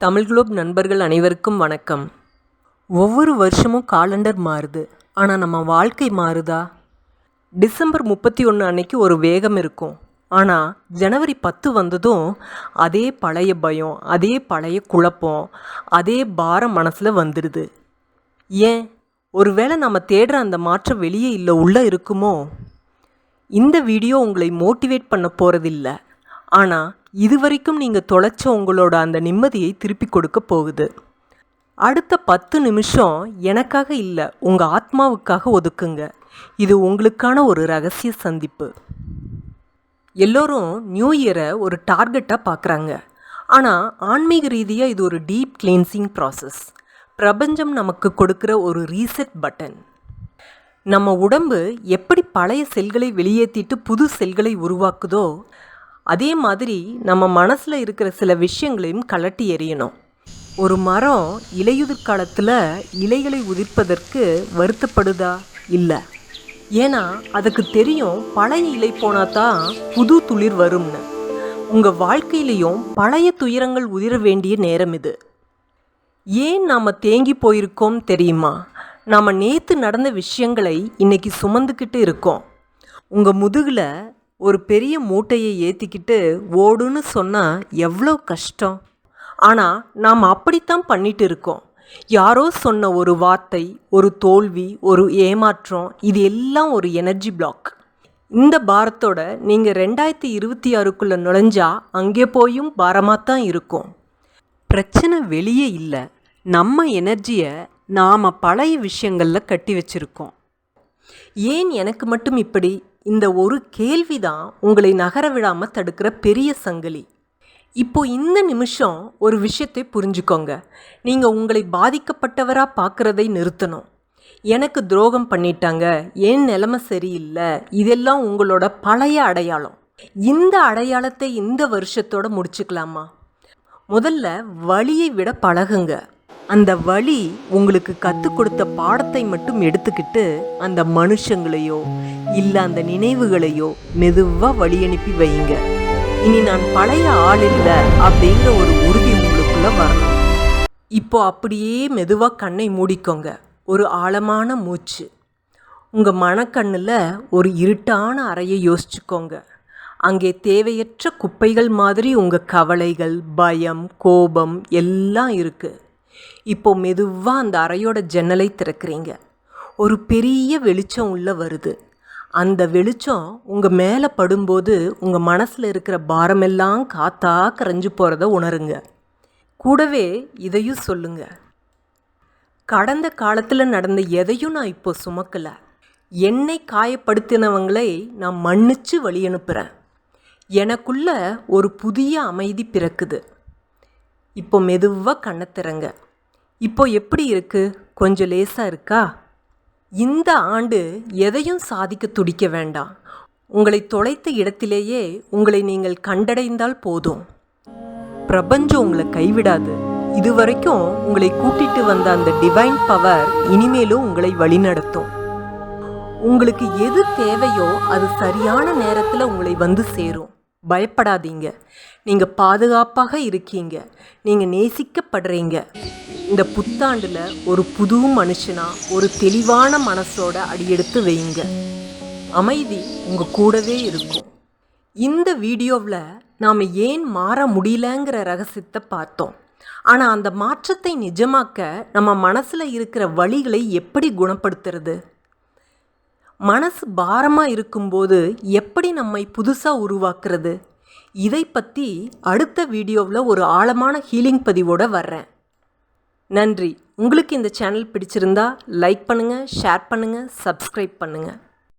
Tamil Globe நண்பர்கள் அனைவருக்கும் வணக்கம். ஒவ்வொரு வருஷமும் காலண்டர் மாறுது. ஆனால் நம்ம வாழ்க்கை மாறுதா? டிசம்பர் முப்பத்தி ஒன்று அன்னைக்கு ஒரு வேகம் இருக்கும். ஆனால் ஜனவரி பத்து வந்ததும் அதே பழைய பயம் அதே பழைய குழப்பம் அதே பாரம் மனசில் வந்துடுது ஏன்? ஒருவேளை நம்ம தேடுற அந்த மாற்றம் வெளியே இல்லை உள்ளே இருக்குமோ? இந்த வீடியோ உங்களை மோட்டிவேட் பண்ண போகிறதில்ல ஆனால் இதுவரைக்கும் நீங்கள் தொலைச்ச உங்களோட அந்த நிம்மதியை திருப்பி கொடுக்க போகுது. அடுத்த பத்து நிமிஷம் எனக்காக இல்லை உங்கள் ஆத்மாவுக்காக ஒதுக்குங்க. இது உங்களுக்கான ஒரு ரகசிய சந்திப்பு. எல்லோரும் நியூ இயரை ஒரு டார்கெட்டாக பார்க்குறாங்க ஆனால் ஆன்மீக ரீதியாக இது ஒரு டீப் கிளீன்சிங் ப்ராசஸ். பிரபஞ்சம் நமக்கு கொடுக்குற ஒரு ரீசெட் பட்டன். நம்ம உடம்பு எப்படி பழைய செல்களை வெளியேற்றிட்டு புது செல்களை உருவாக்குதோ அதே மாதிரி நம்ம மனசில் இருக்கிற சில விஷயங்களையும் கலட்டி எறியணும். ஒரு மரம் இலையுதிர் காலத்தில் இலைகளை உதிர்ப்பதற்கு வருத்தப்படுதா? இல்லை. ஏன்னா அதுக்கு தெரியும் பழைய இலை போனால் தான் புது துளிர் வரும்னு. உங்கள் வாழ்க்கையிலையும் பழைய துயரங்கள் உதிர வேண்டிய நேரம் இது. ஏன் நாம் தேங்கி போயிருக்கோம் தெரியுமா? நாம் நேற்று நடந்த விஷயங்களை இன்னைக்கு சுமந்துக்கிட்டு இருக்கோம். உங்கள் முதுகில் ஒரு பெரிய மூட்டையை ஏற்றிக்கிட்டு ஓடுன்னு சொன்னால் எவ்வளோ கஷ்டம். ஆனால் நாம் அப்படித்தான் பண்ணிட்டு இருக்கோம். யாரோ சொன்ன ஒரு வார்த்தை ஒரு தோல்வி ஒரு ஏமாற்றம் இது எல்லாம் ஒரு எனர்ஜி பிளாக் இந்த பாரத்தோட நீங்கள் ரெண்டாயிரத்தி இருபத்தி ஆறுக்குள்ளே நுழைஞ்சா அங்கே போயும் பாரமாக தான் இருக்கும். பிரச்சனை வெளியே இல்லை. நம்ம எனர்ஜியை நாம் பழைய விஷயங்களில் கட்டி வச்சுருக்கோம். ஏன் எனக்கு மட்டும் இப்படி? இந்த ஒரு கேள்வி தான் உங்களை நகர விடாமல் தடுக்கிற பெரிய சங்கிலி. இப்போ இந்த நிமிஷம் ஒரு விஷயத்தை புரிஞ்சுக்கோங்க. நீங்கள் உங்களை பாதிக்கப்பட்டவராக பார்க்குறதை நிறுத்தணும். எனக்கு துரோகம் பண்ணிட்டாங்க ஏன் நிலைமை சரியில்லை இதெல்லாம் உங்களோட பழைய அடையாளம். இந்த அடையாளத்தை இந்த வருஷத்தோட முடிச்சுக்கலாமா? முதல்ல வழியை விட பழகுங்க. அந்த வழி உங்களுக்கு கற்றுக் கொடுத்த பாடத்தை மட்டும் எடுத்துக்கிட்டு அந்த மனுஷங்களையோ இல்லை அந்த நினைவுகளையோ மெதுவாக வழி அனுப்பி வைங்க. இனி நான் பழைய ஆள் இல்லை அப்படிங்கிற ஒரு உறுதி உங்களுக்குள்ளே வரணும். இப்போ அப்படியே மெதுவாக கண்ணை மூடிக்கோங்க. ஒரு ஆழமான மூச்சு. உங்கள் மனக்கண்ணில் ஒரு இருட்டான அறையை யோசிச்சுக்கோங்க. அங்கே தேவையற்ற குப்பைகள் மாதிரி உங்கள் கவலைகள் பயம் கோபம் எல்லாம் இருக்குது இப்போ மெதுவாக அந்த அறையோட ஜன்னலை திறக்கிறீங்க. ஒரு பெரிய வெளிச்சம் உள்ளே வருது. அந்த வெளிச்சம் உங்கள் மேலே படும்போது உங்கள் மனசில் இருக்கிற பாரமெல்லாம் காத்தா கரைஞ்சு போகிறத உணருங்க. கூடவே இதையும் சொல்லுங்க. கடந்த காலத்தில் நடந்த எதையும் நான் இப்போ சுமக்கலை. என்னை காயப்படுத்தினவங்களை நான் மன்னிச்சு வழி அனுப்புகிறேன் எனக்குள்ள ஒரு புதிய அமைதி பிறக்குது. இப்போ மெதுவாக கண்ணை திறங்க. இப்போ எப்படி இருக்கு? கொஞ்சம் லேசாக இருக்கா? இந்த ஆண்டு எதையும் சாதிக்க துடிக்க வேண்டாம். உங்களை தொலைத்த இடத்திலேயே உங்களை நீங்கள் கண்டடைந்தால் போதும். பிரபஞ்சம் உங்களை கைவிடாது. இதுவரைக்கும் உங்களை கூட்டிட்டு வந்த அந்த டிவைன் பவர் இனிமேலும் உங்களை வழிநடத்தும். உங்களுக்கு எது தேவையோ அது சரியான நேரத்தில் உங்களை வந்து சேரும். பயப்படாதீங்க. நீங்கள் பாதுகாப்பாக இருக்கீங்க. நீங்கள் நேசிக்கப்படுறீங்க. இந்த புத்தாண்டில் ஒரு புது மனுஷனா ஒரு தெளிவான மனசோட அடியெடுத்து வைங்க. அமைதி உங்கள் கூடவே இருக்கும். இந்த வீடியோவில் நாம் ஏன் மாற முடியலங்கிற ரகசியத்தை பார்த்தோம். ஆனால் அந்த மாற்றத்தை நிஜமாக்க நம்ம மனசில் இருக்கிற வழிகளை எப்படி குணப்படுத்துறது? மனசு பாரமாக இருக்கும்போது எப்படி நம்மை புதுசாக உருவாக்குறது? இதை பற்றி அடுத்த வீடியோவில் ஒரு ஆழமான ஹீலிங் பதிவோடு வர்றேன். நன்றி. உங்களுக்கு இந்த சேனல் பிடிச்சிருந்தா லைக் பண்ணுங்கள் ஷேர் பண்ணுங்கள் சப்ஸ்கிரைப் பண்ணுங்கள்